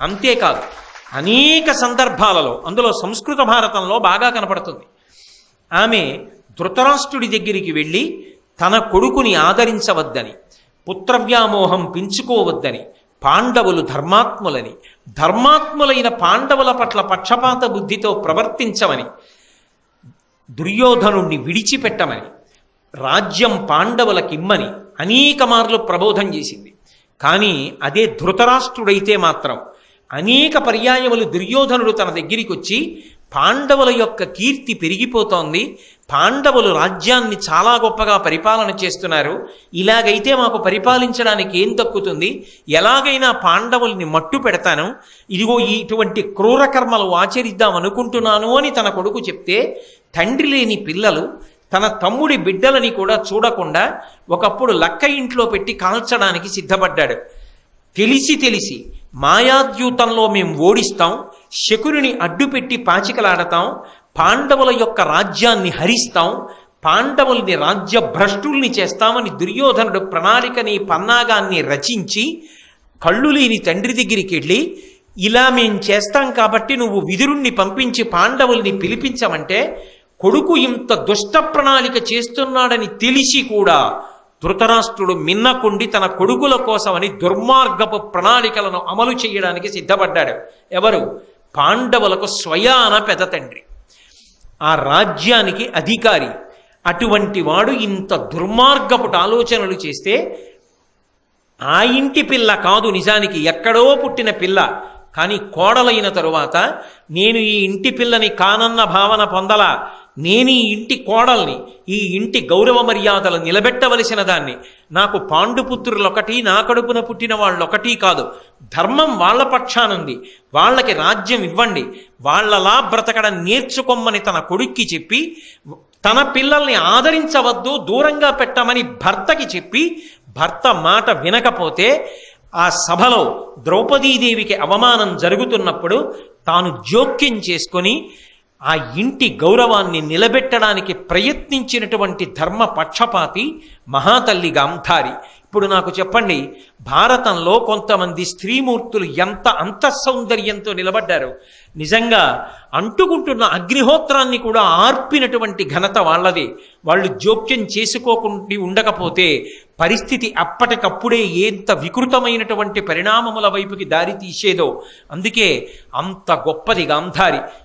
అంతేకాదు అనేక సందర్భాలలో అందులో సంస్కృత భారతంలో బాగా కనపడుతుంది. ఆమె ధృతరాష్ట్రుడి దగ్గరికి వెళ్ళి తన కొడుకుని ఆదరించవద్దని పుత్రవ్యామోహం పెంచుకోవద్దని పాండవులు ధర్మాత్ములని ధర్మాత్ములైన పాండవుల పట్ల పక్షపాత బుద్ధితో ప్రవర్తించమని దుర్యోధనుణ్ణి విడిచిపెట్టమని రాజ్యం పాండవులకిమ్మని అనేక మార్లు ప్రబోధం చేసింది. కానీ అదే ధృతరాష్ట్రుడైతే మాత్రం అనేక పర్యాయములు దుర్యోధనుడు తన దగ్గరికి వచ్చి పాండవుల యొక్క కీర్తి పెరిగిపోతోంది. పాండవులు రాజ్యాన్ని చాలా గొప్పగా పరిపాలన చేస్తున్నారు. ఇలాగైతే మాకు పరిపాలించడానికి ఏం దక్కుతుంది ఎలాగైనా పాండవుల్ని మట్టు పెడతాను. ఇదిగో ఇటువంటి క్రూర కర్మలు ఆచరిద్దాం అనుకుంటున్నాను అని తన కొడుకు చెప్తే తండ్రి లేని పిల్లలు తన తమ్ముడి బిడ్డలని కూడా చూడకుండా ఒకప్పుడు లక్క ఇంట్లో పెట్టి కాల్చడానికి సిద్ధపడ్డాడు. తెలిసి తెలిసి మాయాద్యూతంలో మేము ఓడిస్తాం శకుని అడ్డుపెట్టి పాచికలాడతాం పాండవుల యొక్క రాజ్యాన్ని హరిస్తాం పాండవుల్ని రాజ్య భ్రష్టుల్ని చేస్తామని దుర్యోధనుడు ప్రణాళికని పన్నాగాన్ని రచించి కళ్ళు లేని తండ్రి దగ్గరికి వెళ్ళి ఇలా మేం చేస్తాం కాబట్టి నువ్వు విదురుణ్ణి పంపించి పాండవుల్ని పిలిపించమంటే కొడుకు ఇంత దుష్ట ప్రణాళిక చేస్తున్నాడని తెలిసి కూడా ధృతరాష్ట్రుడు మిన్నకుండి తన కొడుకుల కోసమని దుర్మార్గపు ప్రణాళికలను అమలు చేయడానికి సిద్ధపడ్డాడు. ఎవరు? పాండవులకు స్వయాన పెద తండ్రి. ఆ రాజ్యానికి అధికారి. అటువంటి వాడు ఇంత దుర్మార్గపుట ఆలోచనలు చేస్తే ఆ ఇంటి పిల్ల కాదు నిజానికి ఎక్కడో పుట్టిన పిల్ల. కానీ కోడలైన తరువాత నేను ఈ ఇంటి పిల్లని కానన్న భావన పొందలా. నేను ఈ ఇంటి కోడల్ని ఈ ఇంటి గౌరవ మర్యాదలు నిలబెట్టవలసిన దాన్ని. నాకు పాండుపుత్రులొకటి నా కడుపున పుట్టిన వాళ్ళొకటి కాదు. ధర్మం వాళ్ళ పక్షానుంది. వాళ్ళకి రాజ్యం ఇవ్వండి. వాళ్ళలా బ్రతకడం నేర్చుకోమని తన కొడుక్కి చెప్పి తన పిల్లల్ని ఆదరించవద్దు దూరంగా పెట్టమని భర్తకి చెప్పి భర్త మాట వినకపోతే ఆ సభలో ద్రౌపదీదేవికి అవమానం జరుగుతున్నప్పుడు తాను జోక్యం చేసుకొని ఆ ఇంటి గౌరవాన్ని నిలబెట్టడానికి ప్రయత్నించినటువంటి ధర్మ పక్షపాతి మహాతల్లి గాంధారి. ఇప్పుడు నాకు చెప్పండి భారతంలో కొంతమంది స్త్రీమూర్తులు ఎంత అంతఃసౌందర్యంతో నిలబడ్డారు? నిజంగా అంటుకుంటున్న అగ్నిహోత్రాన్ని కూడా ఆర్పినటువంటి ఘనత వాళ్ళది. వాళ్ళు జోక్యం చేసుకోకుండా ఉండకపోతే పరిస్థితి అప్పటికప్పుడే ఎంత వికృతమైనటువంటి పరిణామముల వైపుకి దారి తీసేదో. అందుకే అంత గొప్పది గాంధారి.